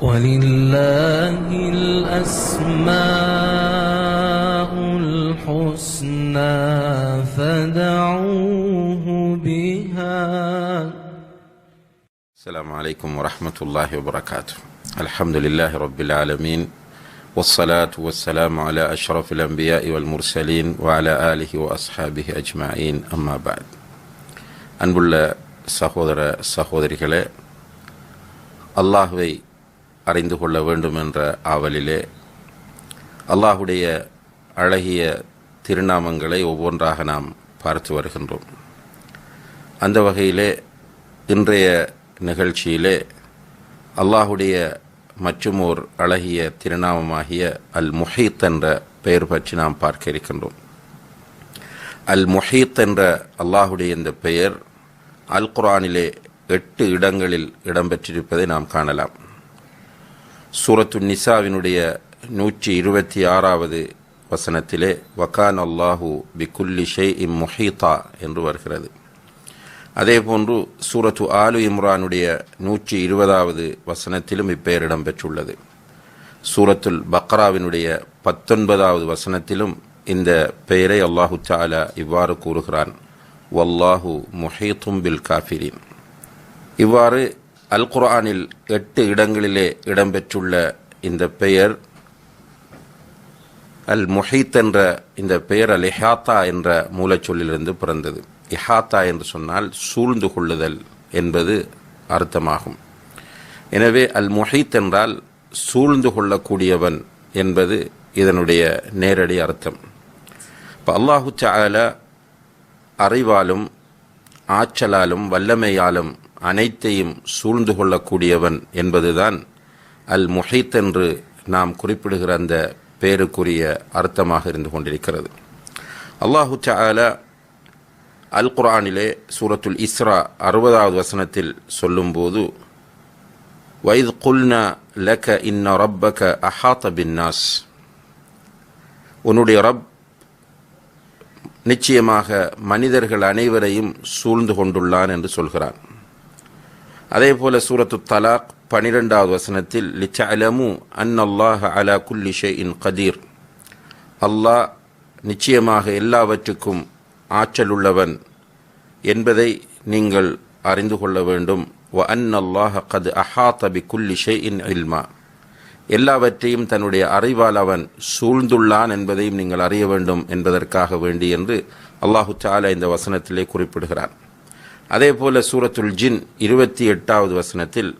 ولله الأسماء الحسنى فدعوه بها السلام عليكم ورحمة الله وبركاته الحمد لله رب العالمين والصلاة والسلام على أشرف الأنبياء والمرسلين وعلى آله وأصحابه أجمعين أما بعد அன்புள்ள சகோதர சகோதரிகளே அல்லாஹுவை அறிந்து கொள்ள வேண்டும் என்ற ஆவலிலே அல்லாஹுடைய அழகிய திருநாமங்களை ஒவ்வொன்றாக நாம் பார்த்து வருகின்றோம். அந்த வகையிலே இன்றைய நிகழ்ச்சியிலே அல்லாஹுடைய மற்றும் ஓர் அழகிய திருநாமமாகிய அல் முஹீத் என்ற பெயர் பற்றி நாம் பார்க்க இருக்கின்றோம். அல் முஹீத் என்ற அல்லாஹுடைய இந்த பெயர் அல் குரானிலே எட்டு இடங்களில் இடம்பெற்றிருப்பதை நாம் காணலாம். சூரத்து நிசாவினுடைய நூற்றி இருபத்தி ஆறாவது வசனத்திலே வகான் அல்லாஹு பிகுல்லி ஷே இம் முஹீதா என்று வருகிறது. அதேபோன்று சூரத்து ஆலு இம்ரானுடைய நூற்றி இருபதாவது வசனத்திலும் இப்பெயர் இடம்பெற்றுள்ளது சூரத்துல் பக்ராவினுடைய பத்தொன்பதாவது வசனத்திலும் இந்த பெயரை அல்லாஹு சாலா இவ்வாறு கூறுகிறான் வல்லாஹு முஹீத்தும் பில் காஃபிரின். இவ்வாறு அல் குர்ஆனில் எட்டு இடங்களிலே இடம்பெற்றுள்ள இந்த பெயர் அல் முஹீத் என்ற இந்த பெயர் அல் இஹாத்தா என்ற மூலச்சொல்லிலிருந்து பிறந்தது. இஹாத்தா என்று சொன்னால் சூழ்ந்து கொள்ளுதல் என்பது அர்த்தமாகும். எனவே அல் முஹீத் என்றால் சூழ்ந்து கொள்ளக்கூடியவன் என்பது இதனுடைய நேரடி அர்த்தம். இப்போ அல்லாஹு சால அறிவாலும் ஆற்றலாலும் வல்லமையாலும் அனைத்தையும் சூழ்ந்து கொள்ளக்கூடியவன் என்பதுதான் அல் முஹீத் என்று நாம் குறிப்பிடுகிற அந்த பேருக்குரிய அர்த்தமாக இருந்து கொண்டிருக்கிறது. அல்லாஹு சாலா அல் குர்ஆனிலே சூரத்துல் இஸ்ரா அறுபதாவது வசனத்தில் சொல்லும்போது வைத் குல்னா லக இன்ன ரப்பக அஹாத்த பின்னாஸ். உன்னுடைய ரப் நிச்சயமாக மனிதர்கள் அனைவரையும் சூழ்ந்து கொண்டுள்ளான் என்று சொல்கிறான். அதே போல சூரத்து தலாக் பனிரெண்டாவது வசனத்தில் லிச்சலமு அன் அல்லாஹ் அலா குல்லி ஷே இன் கதீர் அல்லாஹ் நிச்சயமாக எல்லாவற்றுக்கும் ஆற்றல் உள்ளவன் என்பதை நீங்கள் அறிந்து கொள்ள வேண்டும். வ அன் அல்லாஹ் கது அஹா தபி குல்லி ஷே இன் இல்மா எல்லாவற்றையும் தன்னுடைய அறிவால் அவன் சூழ்ந்துள்ளான் என்பதையும் நீங்கள் அறிய வேண்டும் என்பதற்காக வேண்டி என்று அல்லாஹு சாலா இந்த வசனத்திலே குறிப்பிடுகிறான். அதே போல சூரத்துல் ஜின் இருபத்தி எட்டாவது வசனத்தில்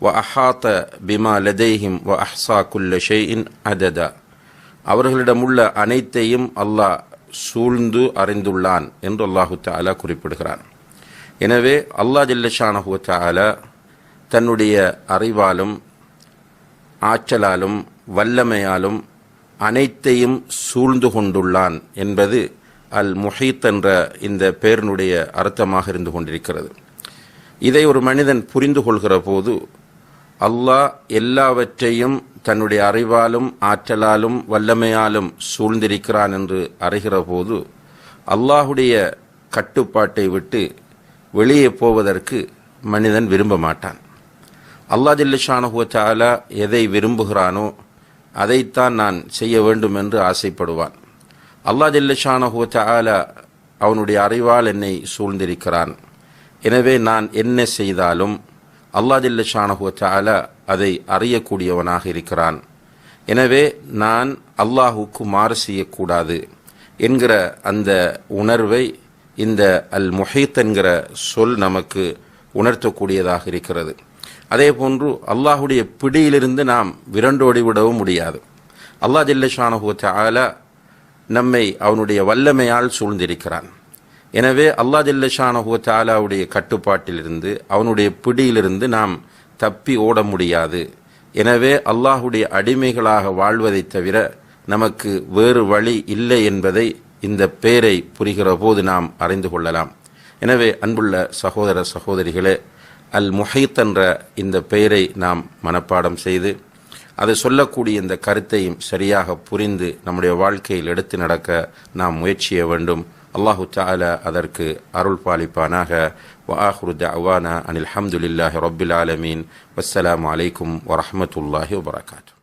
வ அஹாத்த பிமா லதேஹிம் வ அஹ்சா குல்ல ஷெயின் அததா அவர்களிடமுள்ள அனைத்தையும் அல்லாஹ் சூழ்ந்து அறிந்துள்ளான் என்று அல்லாஹு தாலா குறிப்பிடுகிறான். எனவே அல்லாஹ் ஜல்லஷானஹு தாலா தன்னுடைய அறிவாலும் ஆற்றலாலும் வல்லமையாலும் அனைத்தையும் சூழ்ந்து கொண்டுள்ளான் என்பது அல் முஹீத் என்ற இந்த பேரினுடைய அர்த்தமாக இருந்து கொண்டிருக்கிறது. இதை ஒரு மனிதன் புரிந்து கொள்கிற போது அல்லாஹ் எல்லாவற்றையும் தன்னுடைய அறிவாலும் ஆற்றலாலும் வல்லமையாலும் சூழ்ந்திருக்கிறான் என்று அறிகிற போது அல்லாஹுடைய கட்டுப்பாட்டை விட்டு வெளியே போவதற்கு மனிதன் விரும்ப மாட்டான். அல்லா ஜில்லிஷானஹுவ எதை விரும்புகிறானோ அதைத்தான் நான் செய்ய வேண்டும் என்று ஆசைப்படுவான். அல்லா ஜில்லிஷானஹுவ தாலா அவனுடைய அறிவால் என்னை சூழ்ந்திருக்கிறான். எனவே நான் என்ன செய்தாலும் அல்லா ஜில்லிஷானஹுவ தாலா அதை அறியக்கூடியவனாக இருக்கிறான். எனவே நான் அல்லாஹுக்கு மாறு செய்யக்கூடாது என்கிற அந்த உணர்வை இந்த அல் முஹீத் என்கிற சொல் நமக்கு உணர்த்தக்கூடியதாக இருக்கிறது. அதே போன்று அல்லாஹுடைய பிடியிலிருந்து நாம் விரண்டோடி விடவும் முடியாது. அல்லாஹ் ஜில்லஷானஹு ஆலா நம்மை அவனுடைய வல்லமையால் சூழ்ந்திருக்கிறான். எனவே அல்லா ஜில்லஷானஹு தாலாவுடைய கட்டுப்பாட்டிலிருந்து அவனுடைய பிடியிலிருந்து நாம் தப்பி ஓட முடியாது. எனவே அல்லாஹுடைய அடிமைகளாக வாழ்வதை தவிர நமக்கு வேறு வழி இல்லை என்பதை இந்த பேரை புரிகிற போது நாம் அறிந்து கொள்ளலாம். எனவே அன்புள்ள சகோதர சகோதரிகளே அல் முஹைத் என்ற இந்த பெயரை நாம் மனப்பாடம் செய்து அது சொல்லக்கூடிய இந்த கருத்தையும் சரியாக புரிந்து நம்முடைய வாழ்க்கையில் எடுத்து நடக்க நாம் முயற்சிய வேண்டும். அல்லாஹு தால அதற்கு அருள் பாலிப்பானாக. வஹரு அவானா அனில் ஹம்துலில்லாஹி ரொபில் ஆலமீன். வஸ்ஸலாம் அலைக்கும் வரமத்துல்லாஹி வபரகாத்து.